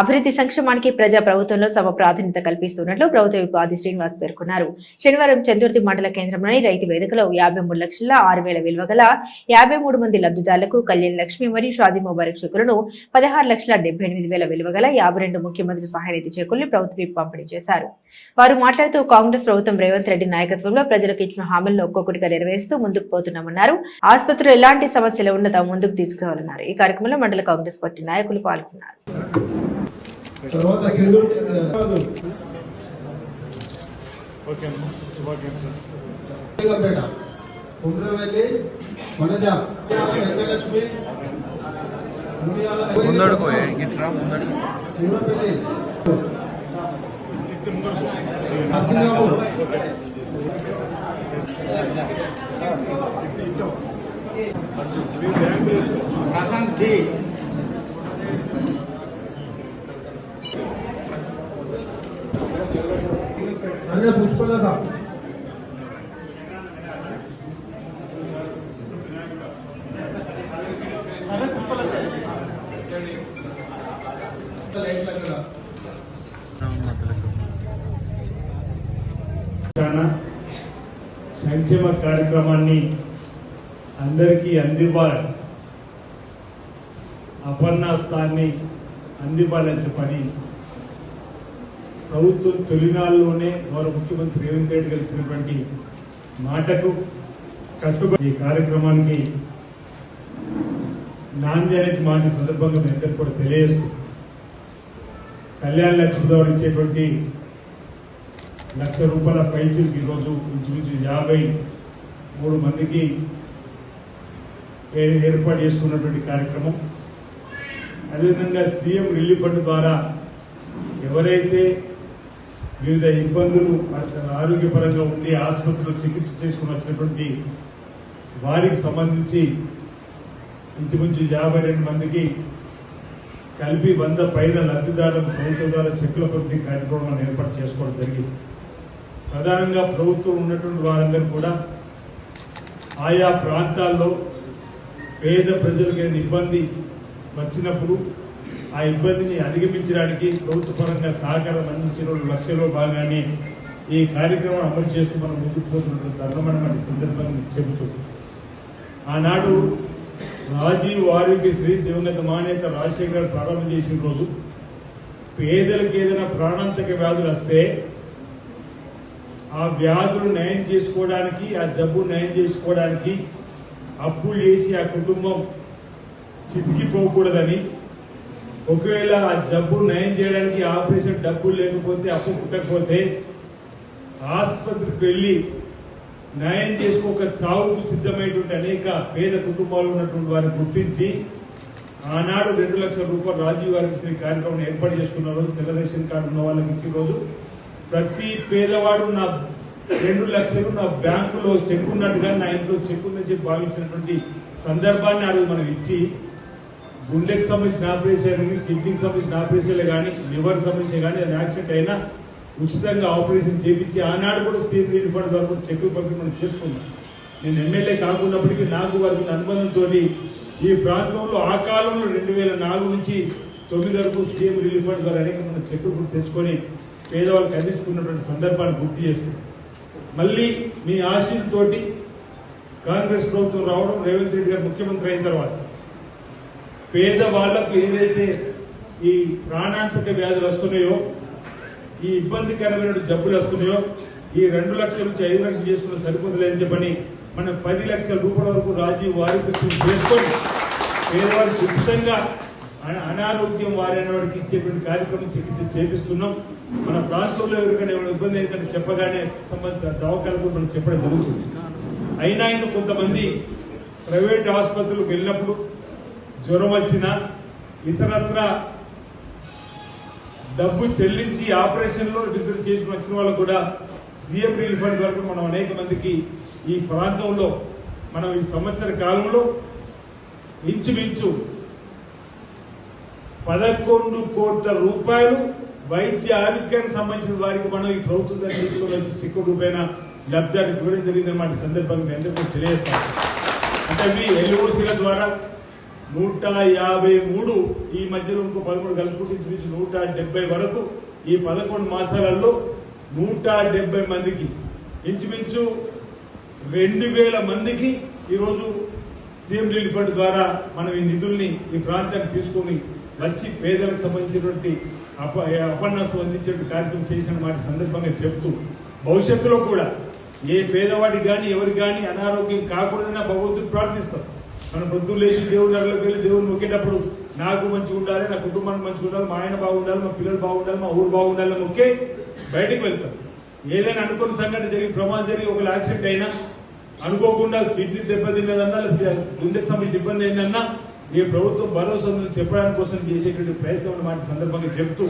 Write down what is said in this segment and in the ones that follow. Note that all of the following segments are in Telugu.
అభివృద్ధి సంక్షేమానికి ప్రజా ప్రభుత్వంలో సమ ప్రాధాన్యత కల్పిస్తున్నట్లు ప్రభుత్వ ఉపాధి శ్రీనివాస్ పేర్కొన్నారు. శనివారం చతుర్థి మండల కేంద్రంలోని రైతు వేదికలో యాభై మూడు లక్షల ఆరు వేల విలువ గల యాభై మూడు మంది లబ్ధిదారులకు కళ్యాణ్ లక్ష్మి మరియు షాది ముబారక్ చెక్కులను పదహారు లక్షల డెబ్బై ఎనిమిది వేల విలువ గల యాభై రెండు ముఖ్యమంత్రి సహాయ నిధి చెక్కుల్ని ప్రభుత్వ పంపిణీ చేశారు. వారు మాట్లాడుతూ కాంగ్రెస్ ప్రభుత్వం రేవంత్ రెడ్డి నాయకత్వంలో ప్రజలకు ఇచ్చిన హామీలను ఒక్కొక్కటిగా నెరవేరుస్తూ ముందుకు పోతున్నామన్నారు. ఆసుపత్రిలో ఎలాంటి సమస్యలు ఉన్నా తాము ముందుకు తీసుకురావాలన్నారు. ఈ కార్యక్రమంలో మండల కాంగ్రెస్ పార్టీ నాయకులు పాల్గొన్నారు. తర్వాత చంద్రుడి పేట మునియాల. ముందడుకో గిట్రా ముందడుకో ప్రశాంత్ జీ. అన్న పుష్పలత. సంక్షేమ కార్యక్రమాన్ని అందరికీ అందివ్వాలి అపర్ణాస్తాన్ని అందివ్వాలని చెప్పని ప్రభుత్వం తొలినాళ్ళలోనే వారు ముఖ్యమంత్రి రేవంత్ రెడ్డి గారు ఇచ్చినటువంటి మాటకు కట్టుబడి ఈ కార్యక్రమానికి నాంది అనేది మాట సందర్భంగా మీ అందరికీ కూడా తెలియజేస్తూ కళ్యాణ లక్ష్మి ఇచ్చేటువంటి లక్ష రూపాయల పైచికి ఈరోజు ఇంచుమించు యాభై మూడు మందికి ఏర్పాటు చేసుకున్నటువంటి కార్యక్రమం. అదేవిధంగా సీఎం రిలీఫ్ ఫండ్ ద్వారా ఎవరైతే వివిధ ఇబ్బందులు ఆరోగ్యపరంగా ఉండి ఆసుపత్రిలో చికిత్స చేసుకుని వచ్చినటువంటి వారికి సంబంధించి ఇంచుమించు యాభై రెండు మందికి కలిపి వంద పైన లబ్ధిదారులకు ప్రభుత్వం ద్వారా చెక్కుల పంపిణీ కార్యక్రమాన్ని ఏర్పాటు చేసుకోవడం జరిగింది. ప్రధానంగా ప్రభుత్వం ఉన్నటువంటి వారందరూ కూడా ఆయా ప్రాంతాల్లో పేద ప్రజలకు ఇబ్బంది వచ్చినప్పుడు ఆ ఇబ్బందిని అధిగమించడానికి ప్రభుత్వ పరంగా సహకారం అందించిన లక్ష్యంలో లక్షల్లో భాగాన్ని ఈ కార్యక్రమం అమలు చేస్తూ మనం ముందుకు పోతున్న తరుణమని మన చెబుతూ ఆనాడు రాజీవ్ ఆరోగ్యశ్రీ దివంగత మానేత రాజశేఖర్ గారు ప్రారంభం చేసిన రోజు పేదలకు ఏదైనా ప్రాణాంతక వ్యాధులు వస్తే ఆ వ్యాధులు నయం చేసుకోవడానికి ఆ జబ్బు నయం చేసుకోవడానికి అప్పులు చేసి ఆ కుటుంబం చితికిపోకూడదని ఒకవేళ ఆ జబ్బు నయం చేయడానికి ఆపరేషన్ డబ్బులు లేకపోతే అప్పు పుట్టకపోతే ఆసుపత్రికి వెళ్ళి నయం చేసుకోక చావుకు సిద్ధమైనటువంటి అనేక పేద కుటుంబాలు ఉన్నటువంటి వారిని గుర్తించి ఆనాడు రెండు లక్షల రూపాయలు రాజీవ్ గారికి శ్రీ కార్యక్రమం ఏర్పాటు చేసుకున్న రోజు తెలుగుదేశం కార్డు ఉన్న వాళ్ళకి ఇచ్చిన రోజు ప్రతి పేదవాడు నా రెండు లక్షలు నా బ్యాంకులో చెక్ ఉన్నట్టుగా నా ఇంట్లో చెక్ ఉందని చెప్పి భావించినటువంటి సందర్భాన్ని ఆ రోజు మనం ఇచ్చి గుండెకి సంబంధించిన ఆపరేషన్ కిడ్నీకి సంబంధించిన ఆపరేషన్లు కానీ లివర్ సంబంధించిన కానీ అది యాక్సిడెంట్ అయినా ఉచితంగా ఆపరేషన్ చేపించి ఆనాడు కూడా సీఎం రిలీఫ్ ఫండ్ ద్వారా చెక్కు చెక్ మనం చేసుకున్నాం. నేను ఎమ్మెల్యే కాకున్నప్పటికీ నాకు వారికి అనుబంధంతో ఈ ప్రాంతంలో ఆ కాలంలో రెండు వేల నాలుగు నుంచి తొమ్మిది వరకు సీఎం రిలీఫ్ ఫండ్ ద్వారా అనేక మన చెక్కులు కూడా తెచ్చుకొని పేదవాళ్ళకి అందించుకున్నటువంటి సందర్భాన్ని గుర్తు చేస్తుంది మళ్ళీ మీ ఆశీస్సుతోటి కాంగ్రెస్ ప్రభుత్వం రావడం రేవంత్ రెడ్డి గారు ముఖ్యమంత్రి అయిన తర్వాత పేదవాళ్ళకు ఏదైతే ఈ ప్రాణాంతక వ్యాధులు వస్తున్నాయో ఈ ఇబ్బందికరమైన జబ్బులు వస్తున్నాయో ఈ రెండు లక్షల నుంచి ఐదు లక్షలు చేసుకున్న సరిపోతులేదని చెప్పని మనం పది లక్షల రూపాయల వరకు రాజీవ్ ఆరోగ్యశ్రీ చేసుకొని పేదవారికి ఉచితంగా అన- అనారోగ్యం వారైన వారికి ఇచ్చేటువంటి కార్యక్రమం చికిత్స చేపిస్తున్నాం. మన ప్రాంతంలో ఎవరికైనా ఏమైనా ఇబ్బంది అయితే చెప్పగానే సంబంధించిన దవాఖాలు కూడా మనం చెప్పడం జరుగుతుంది. అయినా ఇంకా కొంతమంది ప్రైవేట్ ఆసుపత్రులకు వెళ్ళినప్పుడు జ్వరం వచ్చినా ఇతరత్ర డబ్బు చెల్లించి ఆపరేషన్లో విడుదల చేసుకుని వచ్చిన వాళ్ళకు కూడా సీఎం రిలీఫ్ ఫండ్ వరకు మనం అనేక మందికి ఈ ప్రాంతంలో మనం ఈ సంవత్సర కాలంలో ఇంచుమించు పదకొండు కోట్ల రూపాయలు వైద్య ఆరోగ్యానికి సంబంధించిన వారికి మనం ఈ ప్రభుత్వం దగ్గర చిక్కుడుపైన వచ్చి చిక్కు రూపాయన లబ్ధాన్ని ఇవ్వడం జరిగిందన్నమాట సందర్భంగా ఎందుకు అందరికీ అంటే మీ ఎల్ఓసీల ద్వారా నూట యాభై మూడు ఈ మధ్యలో ఇంకో పదమూడు కలుపుకుంటే నూట డెబ్బై వరకు ఈ పదకొండు మాసాలలో నూట డెబ్బై మందికి. ఇంచుమించు రెండు వేల మందికి ఈరోజు సీఎం రిలీఫ్ ఫండ్ ద్వారా మనం ఈ నిధుల్ని ఈ ప్రాంతానికి తీసుకొని వచ్చి పేదలకు సంబంధించినటువంటి అప అపన్యాసం అందించే కార్యక్రమం చేసిన వాటి సందర్భంగా చెప్తూ భవిష్యత్తులో కూడా ఏ పేదవాడికి కానీ ఎవరికి కానీ అనారోగ్యం కాకూడదని భగవంతుడు ప్రార్థిస్తాం మన పొద్దున్న లేచి దేవుడి నడలోకి వెళ్ళి దేవుడు మొక్కేటప్పుడు నాకు మంచిగా ఉండాలి నా కుటుంబానికి మంచిగా ఉండాలి మా ఆయన బాగుండాలి మా పిల్లలు బాగుండాలి మా ఊరు బాగుండాలి మొక్కే బయటకు వెళ్తాం. ఏదైనా అనుకున్న సంఘటన జరిగి ప్రమాదం జరిగి ఒక యాక్సిడెంట్ అయినా అనుకోకుండా కిడ్నీ దెబ్బతిన్నదన్నా లేకపోతే గుండెకి సంబంధించిన ఇబ్బంది అయిందన్నా ఏ ప్రభుత్వం భరోసా ఉందని చెప్పడానికి కోసం చేసేటువంటి ప్రయత్నం అన్నమాట సందర్భంగా చెప్తూ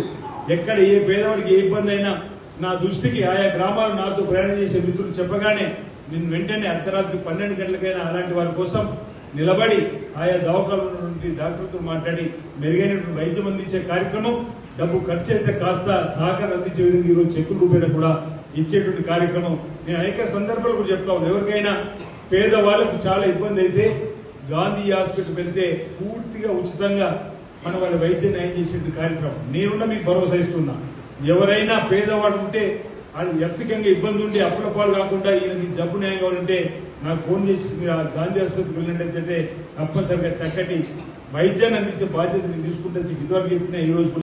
ఎక్కడ ఏ పేదవాడికి ఏ ఇబ్బంది అయినా నా దృష్టికి ఆయా గ్రామాలు నాతో ప్రయాణం చేసే మిత్రులు చెప్పగానే నేను వెంటనే అర్ధరాత్రి పన్నెండు గంటలకైనా అలాంటి వారి కోసం నిలబడి ఆయా దవాఖాన నుండి డాక్టర్తో మాట్లాడి మెరుగైనటువంటి వైద్యం అందించే కార్యక్రమం డబ్బు ఖర్చు అయితే కాస్త సహకారం అందించే విధంగా ఈరోజు చెక్కుల రూపేణ కూడా ఇచ్చేటువంటి కార్యక్రమం. నేను అనేక సందర్భాలు కూడా చెప్తా ఉన్నాను ఎవరికైనా పేదవాళ్ళకు చాలా ఇబ్బంది అయితే గాంధీ హాస్పిటల్ వెళ్తే పూర్తిగా ఉచితంగా మన వాళ్ళ వైద్యం నయం చేసే కార్యక్రమం. నేనున్న మీకు భరోసా ఇస్తున్నా. ఎవరైనా పేదవాడు ఉంటే అది వ్యక్తిగతంగా ఇబ్బంది ఉండి అప్పుల పాలు కాకుండా ఈయనకి జబ్బు న్యాయం కావాలంటే నాకు ఫోన్ చేసి మీరు ఆ గాంధీ ఆసుపత్రికి వెళ్ళినట్టయితే తప్పనిసరిగా చక్కటి వైద్యాన్ని అందించే బాధ్యత తీసుకుంటే ఇదివరకు చెప్పిన ఈ రోజు